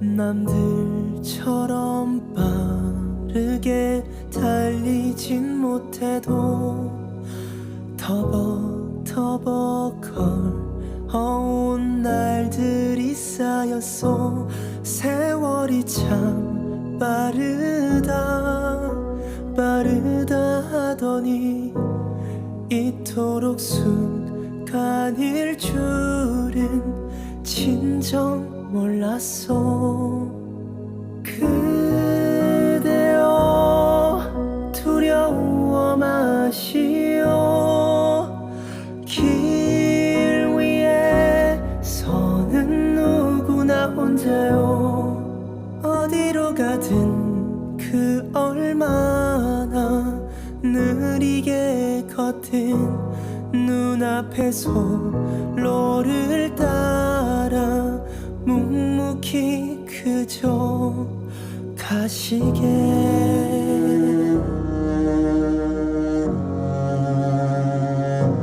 남들처럼 빠르게 달리진 못해도 터벅터벅 걸어온 날들이 쌓였어. 세월이 참 빠르다 빠르다 하더니 이토록 순간일 줄은 진정 몰랐어. 그대여 두려워 마시오. 길 위에 서는 누구나 혼자요. 어디로 가든 그 얼마나 느리게 걷든 눈앞의 솔로를 따 그저 가시게